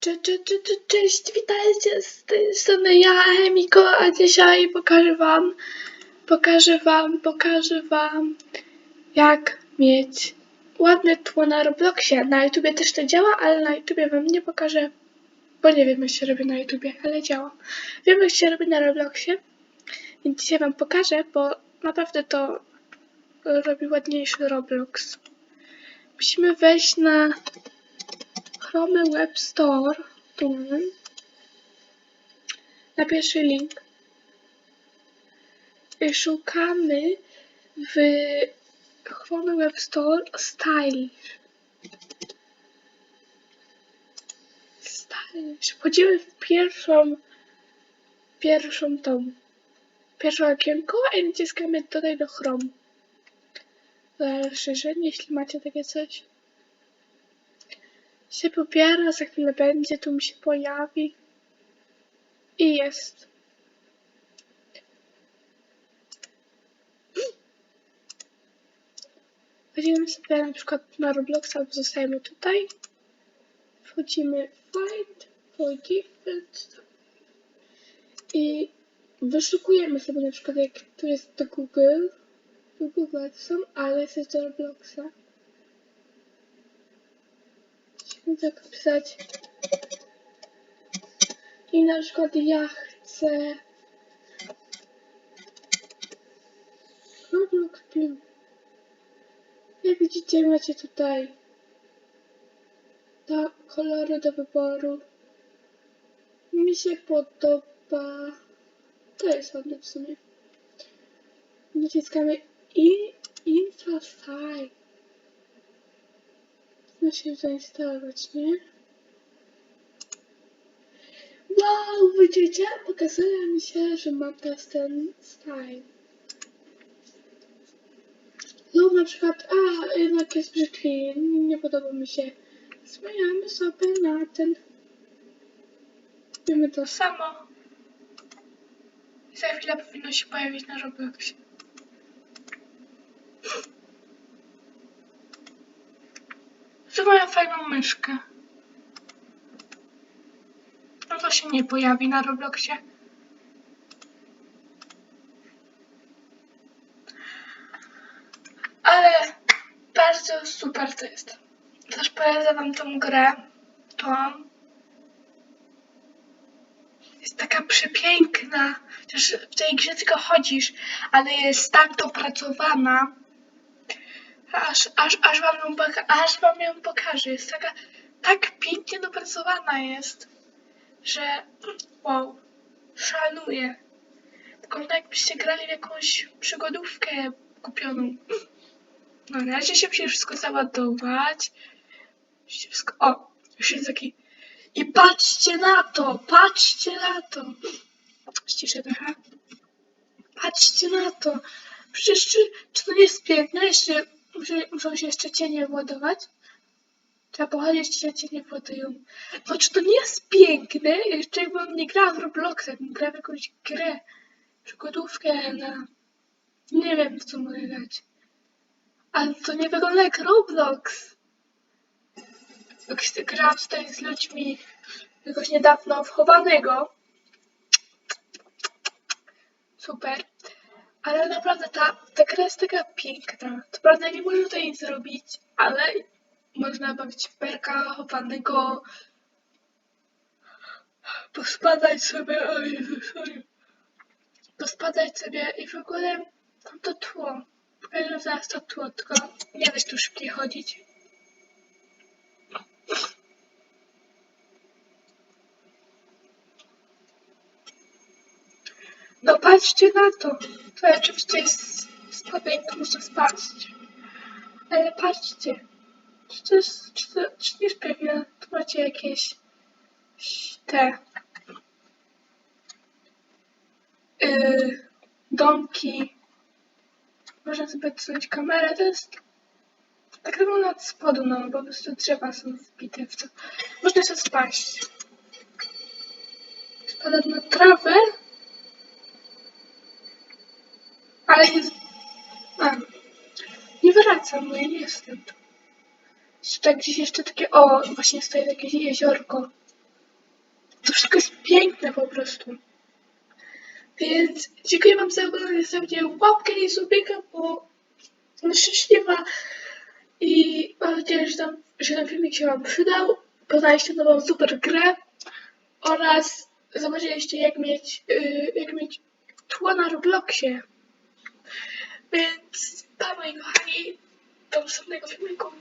Cze, cze, cze, cze, cześć, witajcie z tej strony ja, Emiko, a dzisiaj pokażę wam, pokażę wam, pokażę wam, jak mieć ładne tło na Robloxie. Na YouTubie też to działa, ale na YouTubie wam nie pokażę, bo nie wiem jak się robi na YouTubie, ale działa. Wiem jak się robi na Robloxie, więc dzisiaj wam pokażę, bo naprawdę to robi ładniejszy Roblox. Musimy wejść na Chrome Web Store, tu na pierwszy link szukamy w Chrome Web Store Stylish. Stylish. Wchodzimy w pierwszą, pierwszą tą, pierwszą okienko i naciskamy dodaj do Chrome. Rozszerzenie, jeśli macie takie coś się pobiera, za chwilę będzie, tu mi się pojawi i jest. Wchodzimy sobie na przykład na Robloxa, albo zostajemy tutaj. Wchodzimy Find, for Default i wyszukujemy sobie na przykład jak tu jest do Google, do Google są, ale jest do Robloxa. Musimy tak pisać. I na przykład ja chcę Roblox Blue. Jak widzicie macie tutaj te kolory do wyboru. Mi się podoba. To jest ładne w sumie. Naciskamy i Infrasite. Musi zainstalować, nie? Wow, widzicie? Pokazuje mi się, że mam teraz ten style. Lub na przykład, a jednak jest brzydki, nie podoba mi się. Zmieniamy sobie na ten. Robimy to samo. I za chwilę powinno się pojawić na Robloxie. Tu mają fajną myszkę. No to się nie pojawi na Robloxie. Ale bardzo super to jest. Też polecam wam tą grę. Tą. Jest taka przepiękna. Chociaż w tej grze tylko chodzisz, ale jest tak dopracowana. Aż, aż, aż, wam ją aż wam ją pokażę. Jest taka, tak pięknie dopracowana jest, że wow, szanuję. Wygląda jakbyście grali w jakąś przygodówkę kupioną. No, na razie się musi wszystko załadować. Wszystko, o, już jest taki... I patrzcie na to, patrzcie na to. Ściszę trochę. Patrzcie na to. Przecież czy, czy to nie jest piękne? Jeszcze muszę, muszą się jeszcze cienie władować. Trzeba pochodzić, się cienie władują. No czy to nie jest piękne? Jeszcze jakbym nie grała w Robloxa, jakbym grała w jakąś grę, przygodówkę na... Nie wiem, w co mogę grać. Ale to nie wygląda jak Roblox. Gra tutaj z ludźmi jakoś niedawno wchowanego. Super. Ale naprawdę ta, ta gra jest taka piękna. To prawda nie można tutaj nic zrobić, ale można bawić w perka chowanego, pospadać sobie, o Jezu, sorry. pospadać sobie i w ogóle tam to tło. Pokażę zaraz to tło, tylko nie da tu szybciej chodzić. No patrzcie na to. To oczywiście jest słabe, to muszę spaść. Ale patrzcie. Czy to jest, czy to, czy nie jest pewne? Tu macie jakieś te yy, domki. Można sobie odsunąć kamerę. To jest tak wygląda od spodu, no po prostu drzewa są wbite w to. Można sobie spaść. Spadać na trawę. Ale jest... A, no ja nie jestem tak gdzieś jeszcze takie... O, właśnie stoi jakieś jeziorko. to wszystko jest piękne po prostu. Więc dziękuję wam za oglądanie, zostawcie łapkę i subika, bo jestem szczęśliwa i mam nadzieję, że, tam, że ten filmik się wam przydał. Poznaliście nową super grę oraz zobaczyliście jak mieć, yy, jak mieć tło na Robloxie. Więc pa moi kochani, Thumbs up, nigga, for me, go.